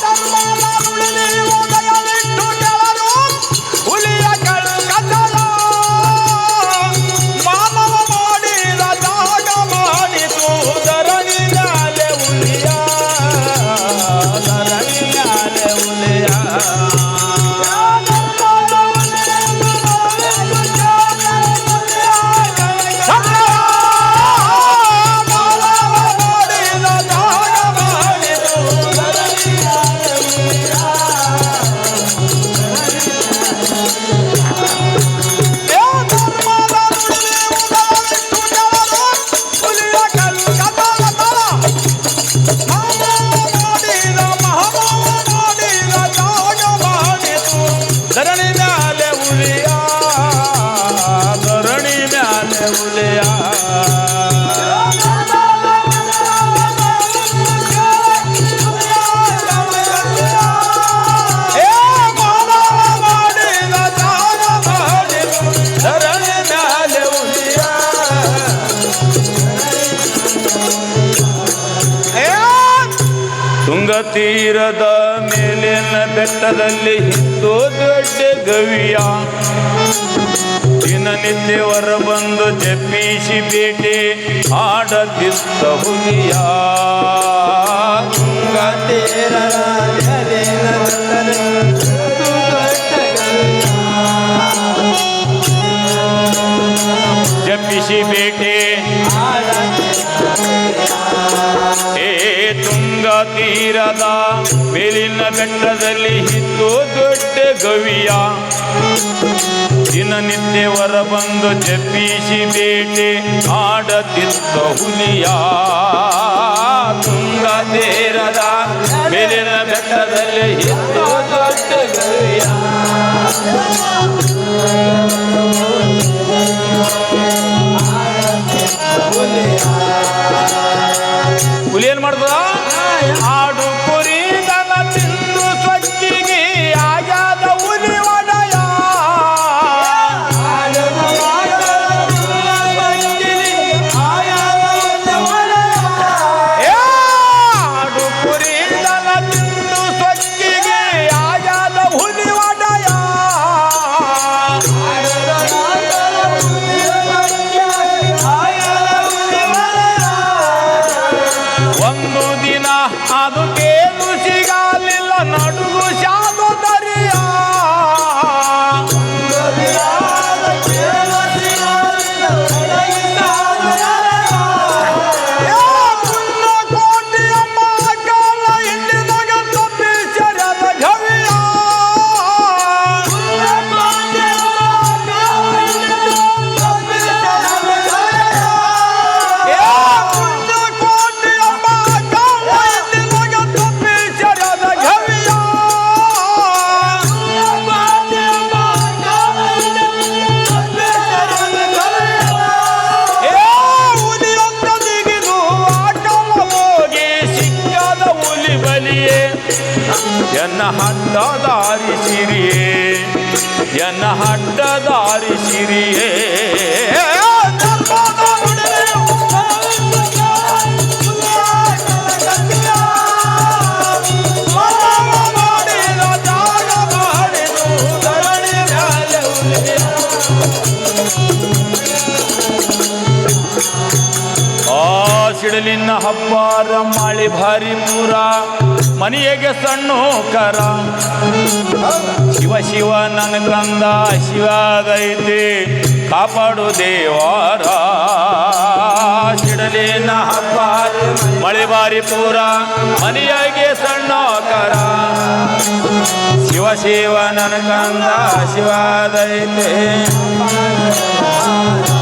ಹುಲಿಯ ತುಂಗ ತೀರದ ಮೇಲಿನ ಬೆಟ್ಟದಲ್ಲಿ ಹಿಂದೂ ದೊಡ್ಡ ಗವಿಯ. ದಿನನಿತ್ಯ ಹೊರ ಬಂದು ಜಪ್ಪಿಸಿ ಬೇಟೆ ಆಡದಿದ್ದ ಹುಲಿಯ. ತುಂಗ ತೀರದ ಮೇಲಿನ ಜಪ್ಪಿಸಿ ಬೇಟೆ ತುಂಗ ತೀರದ ಮೇಲಿನ ಬೆಟ್ಟದಲ್ಲಿ ಇತ್ತು ದೊಡ್ಡ ಗವಿಯ. ದಿನನಿತ್ಯ ಹೊರ ಬಂದು ಜಪ್ಪಿಸಿ ಬೇಟೆ ಆಡತಿದ್ದ ಹುಲಿಯ. ತುಂಗ ತೀರದ ಮೇಲಿನ ಬೆಟ್ಟದಲ್ಲಿ ಇತ್ತು ದೊಡ್ಡ ಗವಿಯ. ಹುಲಿ ಏನ್ ಮಾಡ್ತದ? ಎನ್ನ ಹಡ್ಡದಾರಿ ಸಿರಿಯೇ ಧರ್ಮದ ನುಡಿಯು. ಮಾನವ ಮಾಡಿದ ಜಾಗ ಮಾಡಿದು ಧರಣಿ ಮ್ಯಾಲೆ ಹುಲಿಯ. ಆ ಸಿಡಲಿನ ಹಬ್ಬಾರ ಮಳೆ ಭಾರಿ ಪೂರ ಮನೆಯಗೆ ಸಣ್ಣ ಕರ. ಶಿವ ಶಿವ ನನ್ನ ಕಂದ ಶಿವಾದೈತೆ ಕಾಪಾಡು ದೇವಾರ. ಸಿಡಲಿ ಹಬ್ಬಾರ ಮಳೆ ಬಾರಿ ಪೂರ, ಮನೆಯಾಗೆ ಸಣ್ಣ ಕರ. ಶಿವ ಶಿವ ನನ್ನ ಕಂದ ಶಿವಾದೈತೆ ಏ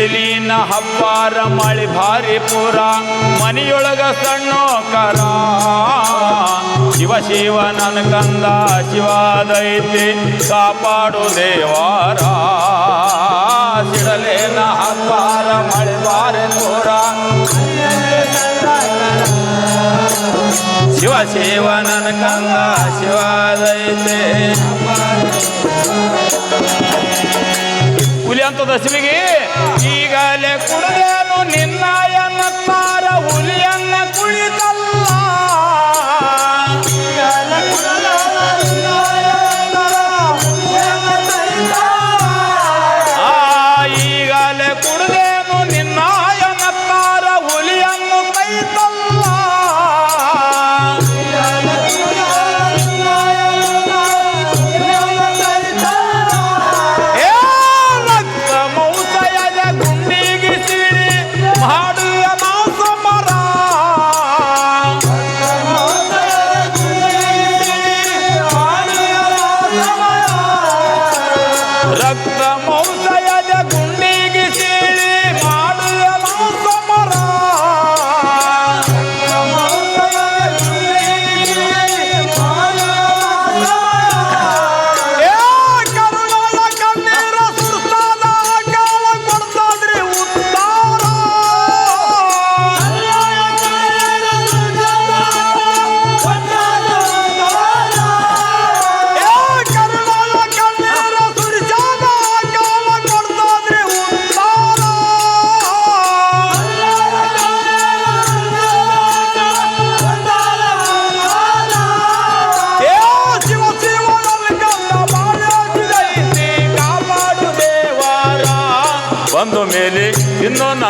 ಸಿಡಿಲಿನ ಹಬ್ಬಾರ ಮಳಿ ಭಾರಿ ಪುರ, ಮನೆಯೊಳಗ ಸಣ್ಣ ಕರ ಶಿವ ಶಿವ ನನ್ನ ಕಂದ ಶಿವಾದೈತಿ ಕಾಪಾಡು ದೇವಾರ. ಸಿಡಲಿನ ಹಬ್ಬಾರ ಮಳಿ ಭಾರಿ ಪುರ. ಶಿವ ಶಿವ ನನ್ನ ಕಂದ ಶಿವಾದೈತಿ. ಹುಲಿ ಅಂತ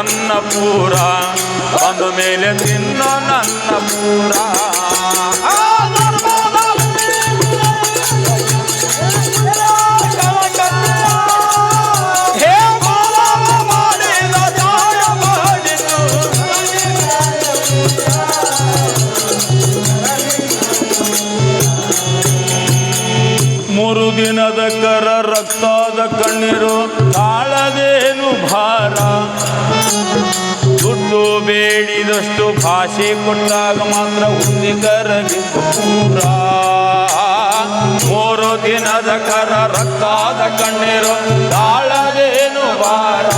ನನ್ನ ಪೂರ. ಬಂದು ಮೇಲೆ ತಿನ್ನೋ ನನ್ನ ಪೂರ. ಮೂರು ದಿನದ ಕರ ರಕ್ತದ ಕಣ್ಣೀರು ತಾಳದೇನು ಭಾರ. ದುಡ್ಡು ಬೇಡಿದಷ್ಟು ಭಾಷೆ ಕೊಟ್ಟಾಗ ಮಾತ್ರ ಕರಗಿತು ಪೂರ ಮೂರು ದಿನದ ಕರ ರಕ್ತಾದ ಕಣ್ಣೀರು ತಾಳದೇನು ಬಾರ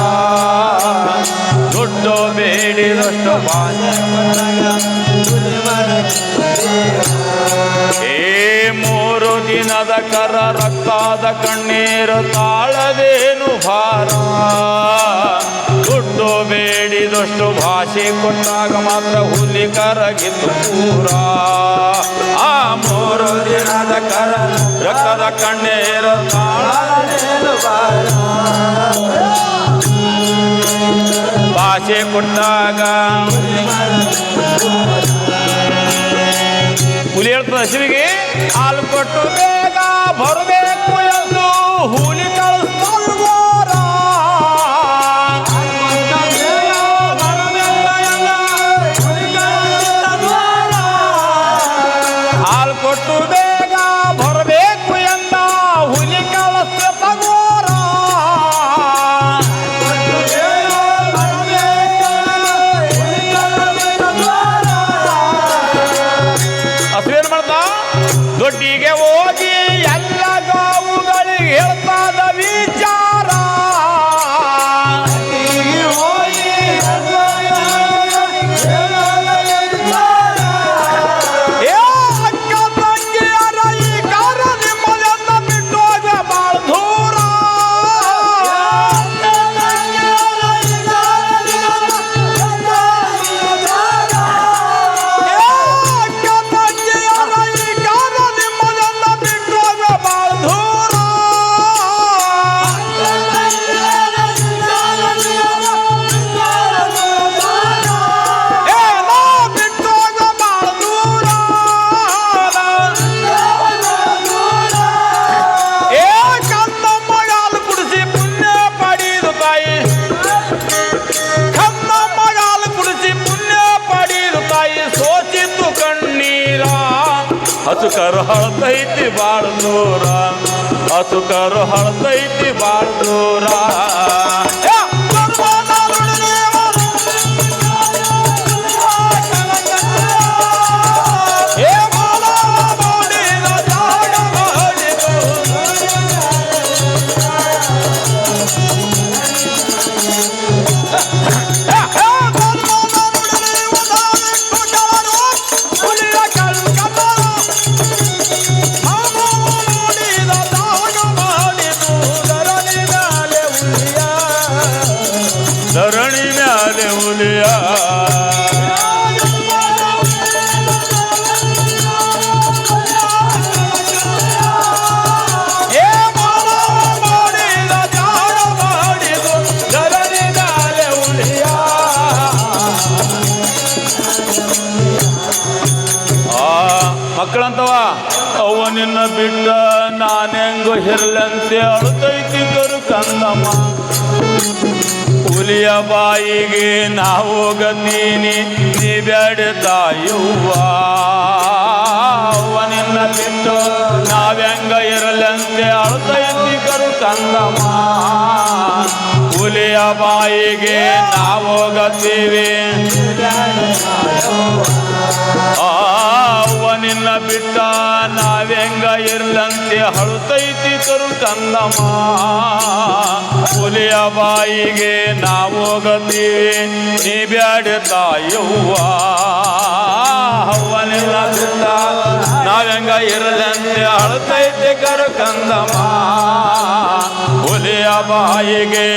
ದುಡ್ಡು ಬೇಡಿದಷ್ಟು ಭಾಷೆ ಏ ಮೂರು ದಿನದ ಕರ ರಕ್ತಾದ ಕಣ್ಣೀರು ತಾಳದೇನು ಭಾರ. ಬೇಡಿದಷ್ಟು ಭಾಷೆ ಕೊಟ್ಟಾಗ ಮಾತ್ರ ಹುಲಿ ಕರಗಿತು ಪೂರ. ಆ ಮೂರು ದಿನದ ಕರ ರಕ್ತದ ಕಣ್ಣೇರ ಭಾಷೆ ಕೊಟ್ಟಾಗ ಹುಲಿ ಹೇಳ್ತದ ಹಸಿವಿಗೆ ಹಾಲು ಕೊಟ್ಟು ಬೇಗ ಬರಬೇಕು ಎಂದು ಹುಲಿ ಹಾಲು ಹಸುಕರು ಹಳದೈತಿ ಬಾಳ ನೂರ. ಅಸುಕರು ಹಳದೈತಿ ಬಾಳ ದೂರ ನಾನೆಂಗೋ ಅಳುತೈತಿದ್ದರು ಕಂದಮ್ಮ ಹುಲಿಯ ಬಾಯಿಗೆ ನಾವು ಗತೀನಿ ನೀ ಬ್ಯಾಡ ತಾಯುವ ನಿನ್ನ ಬಿಟ್ಟು ನಾವ್ಯಂಗ ಇರಲಂತೆ ಅಳ್ತೈತಿ ಕರು ಕಂದಮ್ಮ ಹುಲಿಯ ಬಾಯಿಗೆ ನಾವು ಗತೀವಿ ನಿನ್ನ ಬಿಟ್ಟ ನಾವೆಂಗ ಇರ್ಲಂತೆ ಹಳುತೈತಿ ಕರು ಕಂದಮ್ಮ, ಹುಲಿಯ ಬಾಯಿಗೆ ನಾವು ಗತೀವಿ ನೀ ಬ್ಯಾಡ ತಾಯವ್ವ ನಾವೆಂಗ ಇರಲಂತೆ ಅಳತೈತೆ ಕರು ಕಂದಮ್ಮ. ಹುಲಿಯ ಬಾಯಿಗೆ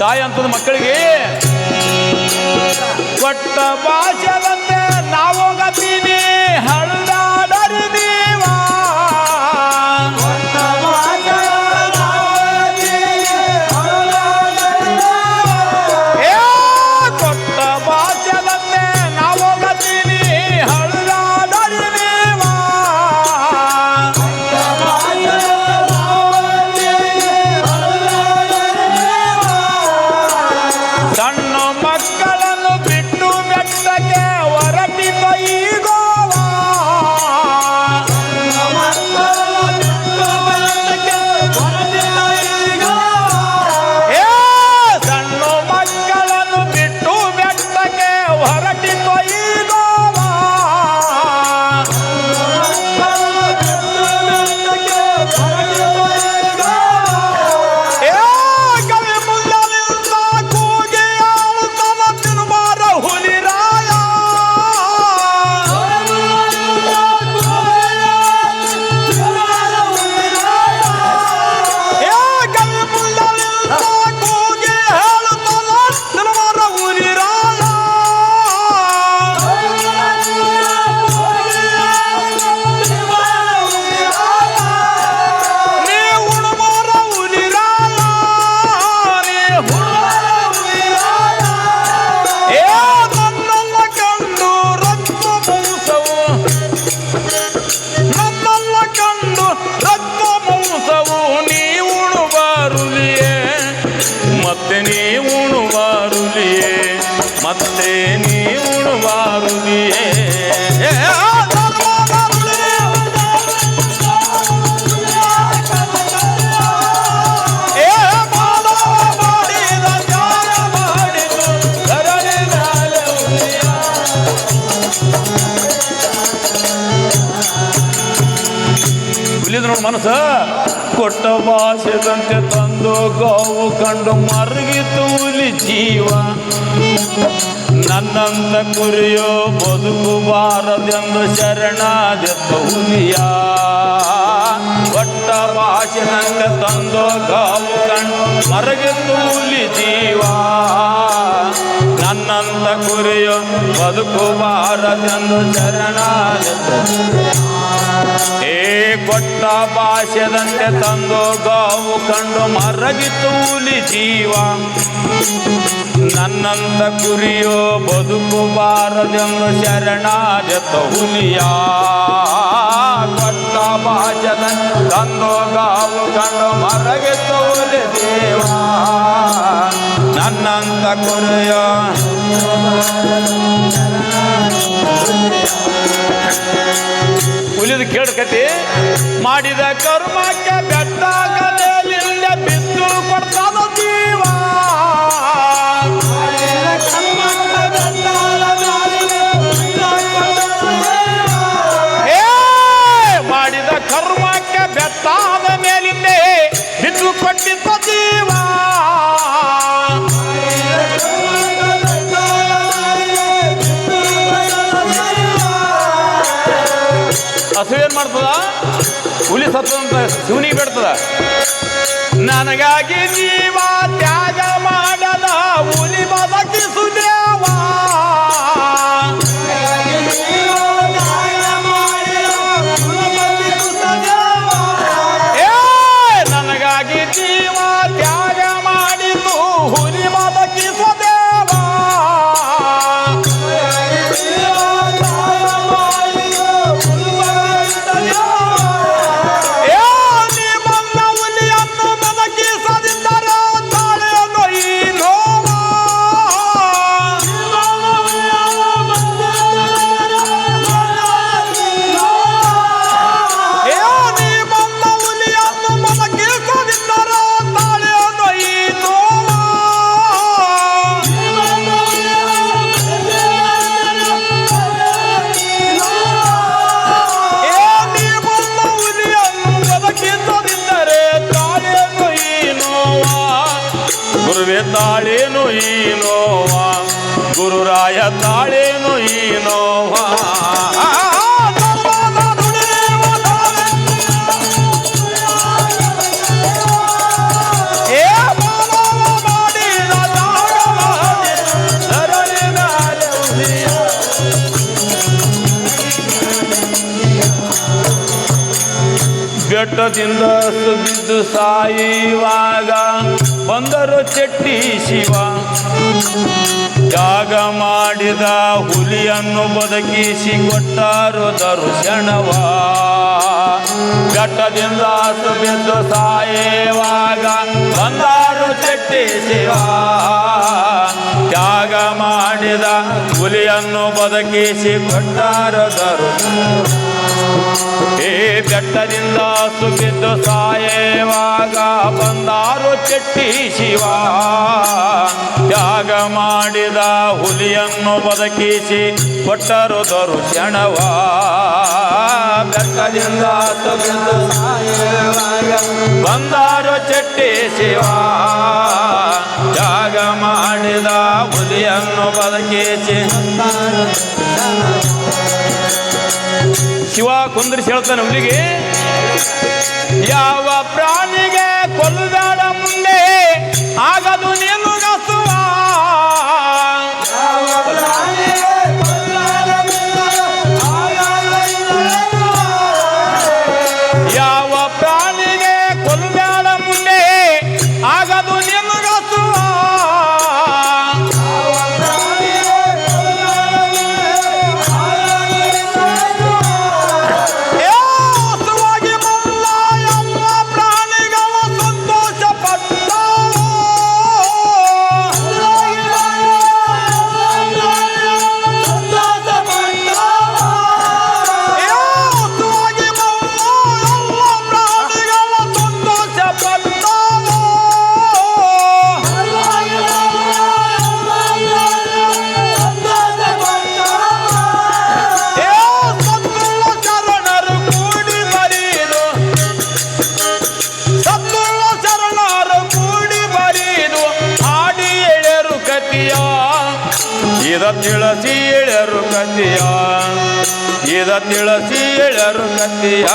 ತಾಯಿ ಅಂತದ ಮಕ್ಕಳಿಗೆ ನೋಡು ಕೊಟ್ಟ ಭಾಷೆದಂತೆ ತಂದು ಗೋವು ಕಂಡು ಮರಗಿ ತೂಲಿ ಜೀವ. ನನ್ನಂತ ಕುರಿಯೋ ಬದುಕುಬಾರದೆಂದು ಶರಣಾದೆತ್ತ ಹುಲಿಯ. ಕೊಟ್ಟ ಭಾಷೆದಂತೆ ತಂದು ಗೋವು ಕಂಡು ಮರಗಿತು ತೂಲಿ ಜೀವ. ನನ್ನಂತ ಕುರಿಯೋ ಬದುಕುಬಾರದೆಂದು ಶರಣಾದೆತ್ತ ಏ ಕೊಟ್ಟ ಭಾಷೆದಂತೆ ತಂದು ಗಾವು ಕಂಡು ಮರಗಿತು ಜೀವ. ನನ್ನಂತ ಕುರಿಯೋ ಬದುಕುಬಾರದೆಂದು ಶರಣಾದ ಹುಲಿಯ. ಕೊಟ್ಟ ಭಾಷೆದಂತೆ ತಂದು ಗಾವು ಕಂಡು ಮರಗಿತು ಹುಲಿ ಜೀವ. ನನ್ನಂತ ಕುರಿಯೋ ಉಳಿದ ಕೇಳ್ಕತಿ ಮಾಡಿದ ಕರ್ಮಕ್ಕೆ ಬೆಟ್ಟಾಗಲಿಲ್ಲ ಹಸು ಏನು ಮಾಡ್ತದ? ಹುಲಿ ಸತ್ತದಂತ ಶಿವನಿಗೆ ಬಿಡ್ತದ? ನನಗಾಗಿ ಜೀವ ತ್ಯಾಗ ಮಾಡದ ಹುಲಿ ಬದಕಿಸುದೇವಾ ತಾಳೇನು ಈ ನೋವ ಏ ಮಾನವ ಮಾಡಿದ ತ್ಯಾಗ ಮಾಡಿದ ಧರಣಿ ಮ್ಯಾಲೆ ಹುಲಿಯ. ಬೆಟ್ಟದಿಂದ ಸುಬಿದ್ದು ಸಾಯುವಾಗ ಬಂದರು ಚೆಟ್ಟಿ ಶಿವ. ತ್ಯಾಗ ಮಾಡಿದ ಹುಲಿಯನ್ನು ಬದುಕಿಸಿ ಕೊಟ್ಟರು ದರ್ಶನವ. ಘಟ್ಟದಿಂದ ಸುಬಿದ್ದು ಸಾಯೇವಾಗ ಬಂದರು ಚೆಟ್ಟಿ ಶಿವ. ತ್ಯಾಗ ಮಾಡಿದ ಹುಲಿಯನ್ನು ಬದುಕಿಸಿ ಕೊಟ್ಟರು ಏ ಬೆಟ್ಟದಿಂದ ಸುಗಿದ್ದು ಸಾಯೇವಾಗ ಬಂದಾರು ಚೆಟ್ಟಿ ಶಿವ. ತ್ಯಾಗ ಮಾಡಿದ ಹುಲಿಯನ್ನು ಬದುಕಿಸಿ ಕೊಟ್ಟರು ದರ್ಶನವ ಬೆಟ್ಟದಿಂದ ಸುಗಿದ್ದು ಸಾಯೇವಾಗ ಬಂದಾರು ಚೆಟ್ಟಿ ಶಿವ. ತ್ಯಾಗ ಮಾಡಿದ ಹುಲಿಯನ್ನು ಬದುಕಿಸಿ ಶಿವ ಕುಂದ್ರಿಸಿ ಹೇಳ್ತಾನೆ ಹುಲಿಗೆ ಯಾವ ಪ್ರಾಣಿಗೆ ಕೊಲ್ಲುದಾಡ ಮುಂದೆ ಆಗದು ನೀನು ಇದ ತಿಳಿಸಿ ಎಳೆರು ಕತಿಯ ಇದ ತಿಳಿಸಿ ಎಳೆರು ಕತಿಯ